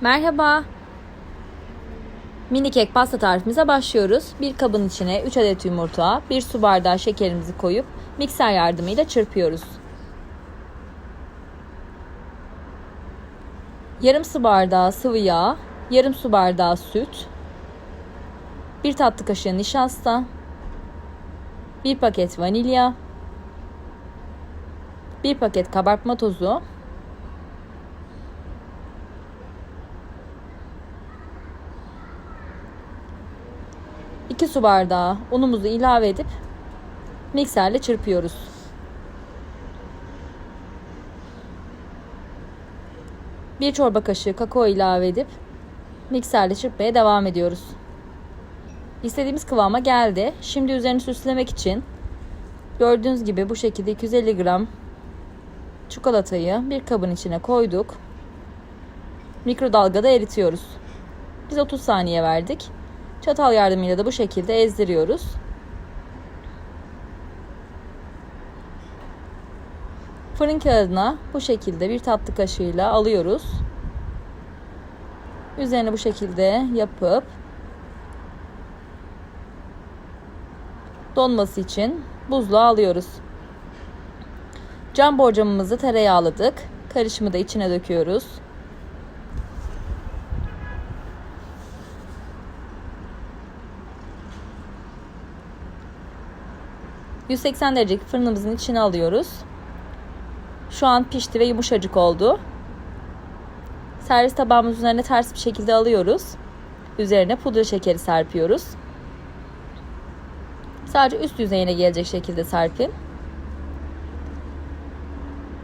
Merhaba. Mini kek pasta tarifimize başlıyoruz. Bir kabın içine 3 adet yumurta, 1 su bardağı şekerimizi koyup mikser yardımıyla çırpıyoruz. Yarım su bardağı sıvı yağ, yarım su bardağı süt, 1 tatlı kaşığı nişasta, 1 paket vanilya, 1 paket kabartma tozu, 2 su bardağı unumuzu ilave edip mikserle çırpıyoruz. Bir çorba kaşığı kakao ilave edip mikserle çırpmaya devam ediyoruz. İstediğimiz kıvama geldi. Şimdi üzerini süslemek için gördüğünüz gibi bu şekilde 250 gram çikolatayı bir kabın içine koyduk. Mikrodalgada eritiyoruz. Biz 30 saniye verdik. Çatal yardımıyla da bu şekilde ezdiriyoruz. Fırın kağıdına bu şekilde bir tatlı kaşığıyla alıyoruz. Üzerine bu şekilde yapıp donması için buzluğa alıyoruz. Cam borcamımızı tereyağladık. Karışımı da içine döküyoruz. 180 derecelik fırınımızın içine alıyoruz. Şu an pişti ve yumuşacık oldu. Servis tabağımız üzerine ters bir şekilde alıyoruz. Üzerine pudra şekeri serpiyoruz. Sadece üst yüzeyine gelecek şekilde serpin.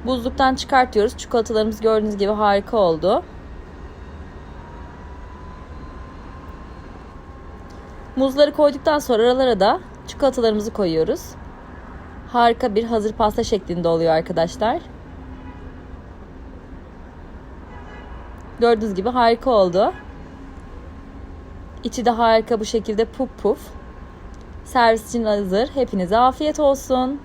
Buzluktan çıkartıyoruz. Çikolatalarımız gördüğünüz gibi harika oldu. Muzları koyduktan sonra aralara da çikolatalarımızı koyuyoruz. Harika bir hazır pasta şeklinde oluyor arkadaşlar. Gördüğünüz gibi harika oldu. İçi de harika bu şekilde puf puf. Servis için hazır. Hepinize afiyet olsun.